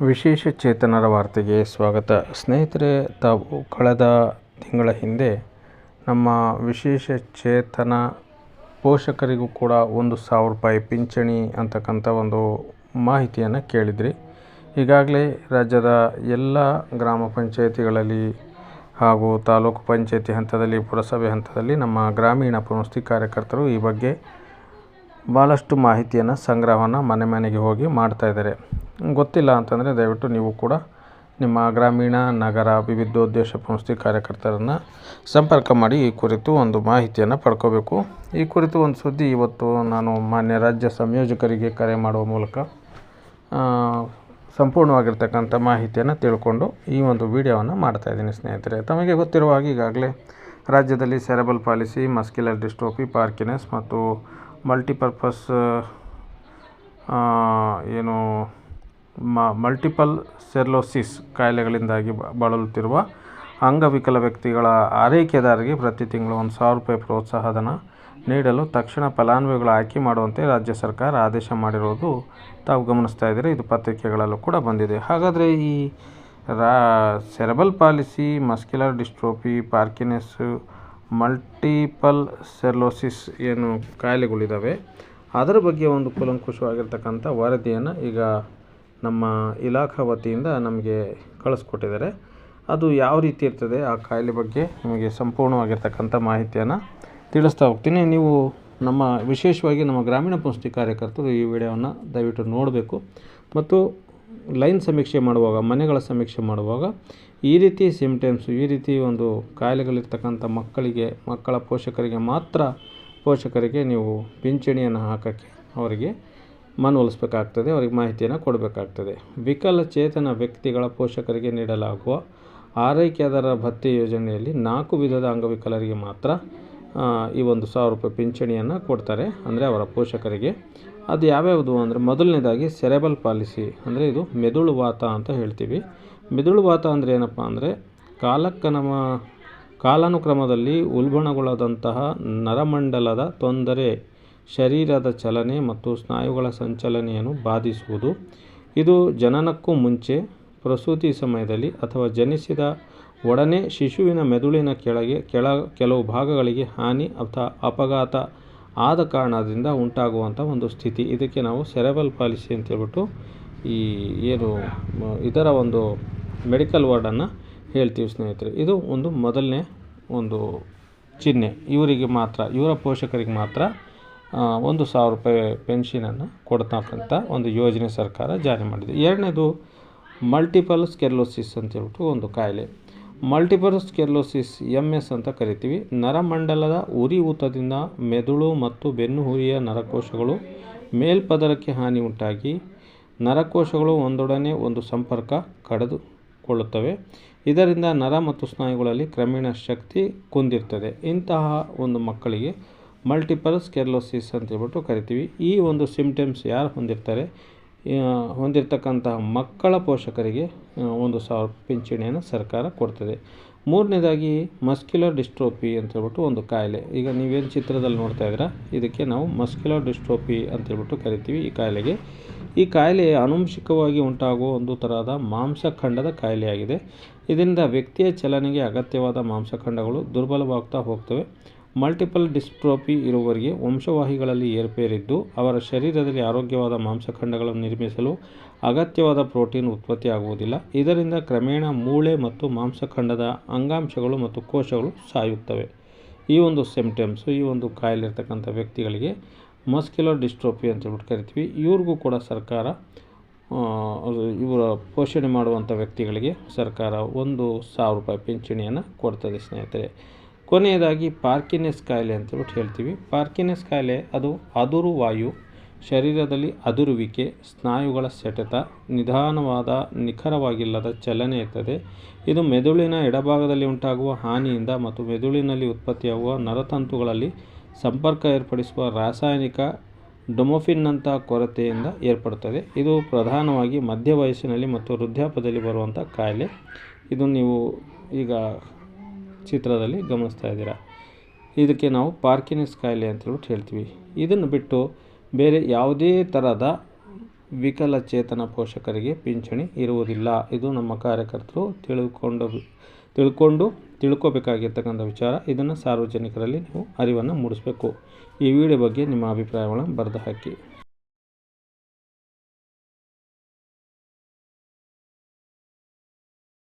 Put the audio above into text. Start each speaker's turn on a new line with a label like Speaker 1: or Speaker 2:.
Speaker 1: ವಿಶೇಷ ಚೇತನರ ವಾರ್ತೆಗೆ ಸ್ವಾಗತ. ಸ್ನೇಹಿತರೆ, ತಾವು ಕಳೆದ ತಿಂಗಳ ಹಿಂದೆ ನಮ್ಮ ವಿಶೇಷ ಚೇತನ ಪೋಷಕರಿಗೂ ಕೂಡ ಒಂದು ಸಾವಿರ ರೂಪಾಯಿ ಪಿಂಚಣಿ ಅಂತಕ್ಕಂಥ ಒಂದು ಮಾಹಿತಿಯನ್ನು ಕೇಳಿದ್ರಿ. ಈಗಾಗಲೇ ರಾಜ್ಯದ ಎಲ್ಲ ಗ್ರಾಮ ಪಂಚಾಯಿತಿಗಳಲ್ಲಿ ಹಾಗೂ ತಾಲೂಕು ಪಂಚಾಯಿತಿ ಹಂತದಲ್ಲಿ, ಪುರಸಭೆ ಹಂತದಲ್ಲಿ ನಮ್ಮ ಗ್ರಾಮೀಣ ಪುನಸ್ತಿ ಕಾರ್ಯಕರ್ತರು ಈ ಬಗ್ಗೆ ಭಾಳಷ್ಟು ಮಾಹಿತಿಯನ್ನು, ಸಂಗ್ರಹವನ್ನು ಮನೆ ಮನೆಗೆ ಹೋಗಿ ಮಾಡ್ತಾಯಿದ್ದಾರೆ ಗೊತ್ತಿಲ್ಲ ಅಂತಂದರೆ ದಯವಿಟ್ಟು ನೀವು ಕೂಡ ನಿಮ್ಮ ಗ್ರಾಮೀಣ, ನಗರ, ವಿವಿಧೋದ್ದೇಶ ಪುನಸ್ತಿ ಕಾರ್ಯಕರ್ತರನ್ನು ಸಂಪರ್ಕ ಮಾಡಿ ಈ ಕುರಿತು ಒಂದು ಮಾಹಿತಿಯನ್ನು ಪಡ್ಕೋಬೇಕು. ಈ ಕುರಿತು ಒಂದು ಸುದ್ದಿ ಇವತ್ತು ನಾನು ಮಾನ್ಯ ರಾಜ್ಯ ಸಂಯೋಜಕರಿಗೆ ಕರೆ ಮಾಡುವ ಮೂಲಕ ಸಂಪೂರ್ಣವಾಗಿರ್ತಕ್ಕಂಥ ಮಾಹಿತಿಯನ್ನು ತಿಳ್ಕೊಂಡು ಈ ಒಂದು ವಿಡಿಯೋವನ್ನು ಮಾಡ್ತಾ ಇದ್ದೀನಿ ಸ್ನೇಹಿತರೆ. ತಮಗೆ ಗೊತ್ತಿರುವ ಹಾಗೆ ಈಗಾಗಲೇ ರಾಜ್ಯದಲ್ಲಿ cerebral palsy muscular dystrophy, Parkinson's ಮತ್ತು ಮಲ್ಟಿಪರ್ಪಸ್ ಏನು ಮಲ್ಟಿಪಲ್ ಸೆರ್ಲೋಸಿಸ್ ಕಾಯಿಲೆಗಳಿಂದಾಗಿ ಬಳಲುತ್ತಿರುವ ಅಂಗವಿಕಲ ವ್ಯಕ್ತಿಗಳ ಆರೈಕೆದಾರರಿಗೆ ಪ್ರತಿ ತಿಂಗಳು ಒಂದು ಸಾವಿರ ರೂಪಾಯಿ ಪ್ರೋತ್ಸಾಹಧನ ನೀಡಲು ತಕ್ಷಣ ಫಲಾನುಭವಿಗಳ ಆಯ್ಕೆ ಮಾಡುವಂತೆ ರಾಜ್ಯ ಸರ್ಕಾರ ಆದೇಶ ಮಾಡಿರುವುದು ತಾವು ಗಮನಿಸ್ತಾ ಇದ್ದೀರಿ. ಇದು ಪತ್ರಿಕೆಗಳಲ್ಲೂ ಕೂಡ ಬಂದಿದೆ. ಹಾಗಾದರೆ ಈ ರಾ, cerebral palsy, muscular dystrophy Parkinson's multiple sclerosis ಏನು ಕಾಯಿಲೆಗಳಿದ್ದಾವೆ, ಅದರ ಬಗ್ಗೆ ಒಂದು ಕೂಲಂಕುಷವಾಗಿರ್ತಕ್ಕಂಥ ವರದಿಯನ್ನು ಈಗ ನಮ್ಮ ಇಲಾಖಾ ವತಿಯಿಂದ ನಮಗೆ ಕಳಿಸ್ಕೊಟ್ಟಿದ್ದಾರೆ. ಅದು ಯಾವ ರೀತಿ ಇರ್ತದೆ, ಆ ಕಾಯಿಲೆ ಬಗ್ಗೆ ನಿಮಗೆ ಸಂಪೂರ್ಣವಾಗಿರ್ತಕ್ಕಂಥ ಮಾಹಿತಿಯನ್ನು ತಿಳಿಸ್ತಾ ಹೋಗ್ತೀನಿ. ನೀವು ನಮ್ಮ ವಿಶೇಷವಾಗಿ ನಮ್ಮ ಗ್ರಾಮೀಣ ಪುಷ್ಟಿ ಕಾರ್ಯಕರ್ತರು ಈ ವಿಡಿಯೋವನ್ನು ದಯವಿಟ್ಟು ನೋಡಬೇಕು. ಮತ್ತು ಲೈನ್ ಸಮೀಕ್ಷೆ ಮಾಡುವಾಗ, ಮನೆಗಳ ಸಮೀಕ್ಷೆ ಮಾಡುವಾಗ ಈ ರೀತಿ ಸಿಮ್ಟಮ್ಸು ಈ ರೀತಿ ಒಂದು ಕಾಯಿಲೆಗಳಿರ್ತಕ್ಕಂಥ ಮಕ್ಕಳಿಗೆ, ಮಕ್ಕಳ ಪೋಷಕರಿಗೆ ಮಾತ್ರ ಪೋಷಕರಿಗೆ ನೀವು ಪಿಂಚಣಿಯನ್ನು ಹಾಕೋಕ್ಕೆ ಅವರಿಗೆ ಮನವೊಲಿಸ್ಬೇಕಾಗ್ತದೆ ಅವರಿಗೆ ಮಾಹಿತಿಯನ್ನು ಕೊಡಬೇಕಾಗ್ತದೆ. ವಿಕಲಚೇತನ ವ್ಯಕ್ತಿಗಳ ಪೋಷಕರಿಗೆ ನೀಡಲಾಗುವ ಆರೈಕೆದಾರರ ಭತ್ಯೆ ಯೋಜನೆಯಲ್ಲಿ ನಾಲ್ಕು ವಿಧದ ಅಂಗವಿಕಲರಿಗೆ ಮಾತ್ರ ಈ ಒಂದು ಸಾವಿರ ರೂಪಾಯಿ ಪಿಂಚಣಿಯನ್ನು ಕೊಡ್ತಾರೆ. ಅಂದರೆ ಅವರ ಪೋಷಕರಿಗೆ. ಅದು ಯಾವ್ಯಾವುದು ಅಂದರೆ ಮೊದಲನೇದಾಗಿ ಸೆರೆಬಲ್ ಪಾಲಿಸಿ. ಅಂದರೆ ಇದು ಮೆದುಳು ವಾತ ಅಂತ ಹೇಳ್ತೀವಿ. ಮೆದುಳು ವಾತ ಅಂದರೆ ಏನಪ್ಪ ಅಂದರೆ ಕಾಲಕ್ಕನಮ, ಕಾಲಾನುಕ್ರಮದಲ್ಲಿ ಉಲ್ಬಣಗೊಳ್ಳದಂತಹ ನರಮಂಡಲದ ತೊಂದರೆ, ಶರೀರದ ಚಲನೆ ಮತ್ತು ಸ್ನಾಯುಗಳ ಸಂಚಲನೆಯನ್ನು ಬಾಧಿಸುವುದು. ಇದು ಜನನಕ್ಕೂ ಮುಂಚೆ, ಪ್ರಸೂತಿ ಸಮಯದಲ್ಲಿ ಅಥವಾ ಜನಿಸಿದ ಒಡನೆ ಶಿಶುವಿನ ಮೆದುಳಿನ ಕೆಳಗೆ ಕೆಳ ಕೆಲವು ಭಾಗಗಳಿಗೆ ಹಾನಿ ಅಥವಾ ಅಪಘಾತ ಆದ ಕಾರಣದಿಂದ ಉಂಟಾಗುವಂಥ ಒಂದು ಸ್ಥಿತಿ. ಇದಕ್ಕೆ ನಾವು ಸೆರೆಬಲ್ ಪಾಲಿಸಿ ಅಂತೇಳ್ಬಿಟ್ಟು ಈ ಏನು, ಇದರ ಒಂದು ಮೆಡಿಕಲ್ ವರ್ಡನ್ನು ಹೇಳ್ತೀವಿ ಸ್ನೇಹಿತರೆ. ಇದು ಒಂದು ಮೊದಲನೇ ಒಂದು ಚಿಹ್ನೆ. ಇವರಿಗೆ ಮಾತ್ರ, ಇವರ ಪೋಷಕರಿಗೆ ಮಾತ್ರ ಒಂದು ಸಾವಿರ ರೂಪಾಯಿ ಪೆನ್ಷನನ್ನು ಕೊಡ್ತಕ್ಕಂಥ ಒಂದು ಯೋಜನೆ ಸರ್ಕಾರ ಜಾರಿ ಮಾಡಿದೆ. ಎರಡನೇದು ಮಲ್ಟಿಪಲ್ ಸ್ಕೆರ್ಲೋಸಿಸ್ ಅಂತ ಹೇಳ್ಬಿಟ್ಟು ಒಂದು ಕಾಯಿಲೆ. ಮಲ್ಟಿಪಲ್ ಸ್ಕೆರ್ಲೋಸಿಸ್ ಎಂ ಎಸ್ ಅಂತ ಕರಿತೀವಿ. ನರಮಂಡಲದ ಉರಿ ಊತದಿಂದ ಮೆದುಳು ಮತ್ತು ಬೆನ್ನುಹುರಿಯ ನರಕೋಶಗಳು ಮೇಲ್ಪದರಕ್ಕೆ ಹಾನಿ ಉಂಟಾಗಿ ನರಕೋಶಗಳು ಒಂದೊಡನೆ ಒಂದು ಸಂಪರ್ಕ ಕಡಿದುಕೊಳ್ಳುತ್ತವೆ ಇದರಿಂದ ನರ ಮತ್ತು ಸ್ನಾಯುಗಳಲ್ಲಿ ಕ್ರಮೇಣ ಶಕ್ತಿ ಕುಂದಿರ್ತದೆ. ಇಂತಹ ಒಂದು ಮಕ್ಕಳಿಗೆ ಮಲ್ಟಿಪಲ್ ಸ್ಕೆರ್ಲೋಸಿಸ್ ಅಂತ ಹೇಳ್ಬಿಟ್ಟು ಕರಿತೀವಿ. ಈ ಒಂದು ಸಿಮ್ಟಮ್ಸ್ ಯಾರು ಹೊಂದಿರ್ತಾರೆ? ಹೊಂದಿರತಕ್ಕಂತಹ ಮಕ್ಕಳ ಪೋಷಕರಿಗೆ ಒಂದು ಸಾವಿರ ಪಿಂಚಣಿಯನ್ನು ಸರ್ಕಾರ ಕೊಡ್ತದೆ. ಮೂರನೇದಾಗಿ, ಮಸ್ಕ್ಯುಲರ್ ಡಿಸ್ಟ್ರೋಪಿ ಅಂತ ಹೇಳ್ಬಿಟ್ಟು ಒಂದು ಕಾಯಿಲೆ. ಈಗ ನೀವೇನು ಚಿತ್ರದಲ್ಲಿ ನೋಡ್ತಾ ಇದ್ದೀರಾ? ಇದಕ್ಕೆ ನಾವು ಮಸ್ಕ್ಯುಲರ್ ಡಿಸ್ಟ್ರೋಪಿ ಅಂತ ಹೇಳ್ಬಿಟ್ಟು ಕರಿತೀವಿ ಈ ಕಾಯಿಲೆಗೆ. ಈ ಕಾಯಿಲೆ ಆನುವಂಶಿಕವಾಗಿ ಉಂಟಾಗುವ ಒಂದು ತರಹದ ಮಾಂಸಖಂಡದ ಕಾಯಿಲೆಯಾಗಿದೆ. ಇದರಿಂದ ವ್ಯಕ್ತಿಯ ಚಲನೆಗೆ ಅಗತ್ಯವಾದ ಮಾಂಸಖಂಡಗಳು ದುರ್ಬಲವಾಗ್ತಾ ಹೋಗ್ತವೆ. ಮಲ್ಟಿಪಲ್ ಡಿಸ್ಟ್ರೋಫಿ ಇರುವವರಿಗೆ ವಂಶವಾಹಿಗಳಲ್ಲಿ ಏರ್ಪೇರಿದ್ದು, ಅವರ ಶರೀರದಲ್ಲಿ ಆರೋಗ್ಯವಾದ ಮಾಂಸಖಂಡಗಳನ್ನು ನಿರ್ಮಿಸಲು ಅಗತ್ಯವಾದ ಪ್ರೋಟೀನ್ ಉತ್ಪತ್ತಿಯಾಗುವುದಿಲ್ಲ. ಇದರಿಂದ ಕ್ರಮೇಣ ಮೂಳೆ ಮತ್ತು ಮಾಂಸಖಂಡದ ಅಂಗಾಂಶಗಳು ಮತ್ತು ಕೋಶಗಳು ಸಾಯುತ್ತವೆ. ಈ ಒಂದು ಸಿಮ್ಟಮ್ಸು ಈ ಒಂದು ಕಾಯಿಲೆ ಇರ್ತಕ್ಕಂಥ ವ್ಯಕ್ತಿಗಳಿಗೆ ಮಸ್ಕ್ಯುಲರ್ ಡಿಸ್ಟ್ರೋಫಿ ಅಂತ ಹೇಳ್ಬಿಟ್ಟು ಕರಿತೀವಿ. ಇವ್ರಿಗೂ ಕೂಡ ಸರ್ಕಾರ ಇವರ ಪೋಷಣೆ ಮಾಡುವಂಥ ವ್ಯಕ್ತಿಗಳಿಗೆ ಸರ್ಕಾರ ಒಂದು ಸಾವಿರ ರೂಪಾಯಿ ಪಿಂಚಣಿಯನ್ನು ಕೊಡ್ತದೆ ಸ್ನೇಹಿತರೆ. ಕೊನೆಯದಾಗಿ ಪಾರ್ಕಿನೆಸ್ ಕಾಯಿಲೆ ಅಂತ ಹೇಳ್ಬಿಟ್ಟು ಹೇಳ್ತೀವಿ. ಪಾರ್ಕಿನೆಸ್ ಕಾಯಿಲೆ ಅದು ಅದುರು ವಾಯು, ಶರೀರದಲ್ಲಿ ಅದುರುವಿಕೆ, ಸ್ನಾಯುಗಳ ಸೆಟೆತ, ನಿಧಾನವಾದ ನಿಖರವಾಗಿಲ್ಲದ ಚಲನೆ ಇರ್ತದೆ. ಇದು ಮೆದುಳಿನ ಎಡಭಾಗದಲ್ಲಿ ಉಂಟಾಗುವ ಹಾನಿಯಿಂದ ಮತ್ತು ಮೆದುಳಿನಲ್ಲಿ ಉತ್ಪತ್ತಿಯಾಗುವ ನರತಂತುಗಳಲ್ಲಿ ಸಂಪರ್ಕ ಏರ್ಪಡಿಸುವ ರಾಸಾಯನಿಕ ಡೊಮೊಫಿನ್ನಂಥ ಕೊರತೆಯಿಂದ ಏರ್ಪಡುತ್ತದೆ. ಇದು ಪ್ರಧಾನವಾಗಿ ಮಧ್ಯ ವಯಸ್ಸಿನಲ್ಲಿ ಮತ್ತು ವೃದ್ಧಾಪದಲ್ಲಿ ಬರುವಂಥ ಕಾಯಿಲೆ. ಇದು ನೀವು ಈಗ ಚಿತ್ರದಲ್ಲಿ ಗಮನಿಸ್ತಾ ಇದ್ದೀರಾ? ಇದಕ್ಕೆ ನಾವು ಪಾರ್ಕಿನಿಸ್ ಕಾಯಿಲೆ ಅಂತ ಹೇಳ್ಬಿಟ್ಟು ಹೇಳ್ತೀವಿ. ಇದನ್ನು ಬಿಟ್ಟು ಬೇರೆ ಯಾವುದೇ ಥರದ ವಿಕಲಚೇತನ ಪೋಷಕರಿಗೆ ಪಿಂಚಣಿ ಇರುವುದಿಲ್ಲ. ಇದು ನಮ್ಮ ಕಾರ್ಯಕರ್ತರು ತಿಳ್ಕೊಂಡು ತಿಳ್ಕೊಂಡು ತಿಳ್ಕೋಬೇಕಾಗಿರ್ತಕ್ಕಂಥ ವಿಚಾರ. ಇದನ್ನು ಸಾರ್ವಜನಿಕರಲ್ಲಿ ನೀವು ಅರಿವನ್ನು ಮೂಡಿಸಬೇಕು. ಈ ವಿಡಿಯೋ ಬಗ್ಗೆ ನಿಮ್ಮ ಅಭಿಪ್ರಾಯಗಳನ್ನು ಬರೆದು ಹಾಕಿ.